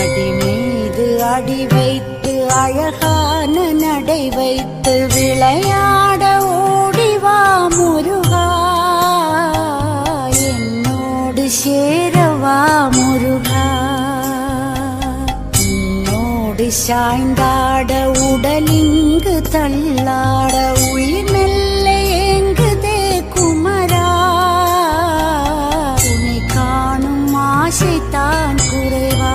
அடி மீது அடி வைத்து அழகான நடை வைத்து விளையாட ஓடிவா முருகா. என்னோடு சேரவா முருகா. என்னோடு சாய்ந்தாட உடலிங்கு தள்ளாட உயிர் மெல்ல ஏங்குதே குமரா. உன்னை காணும் ஆசைத்தான் குறைவா.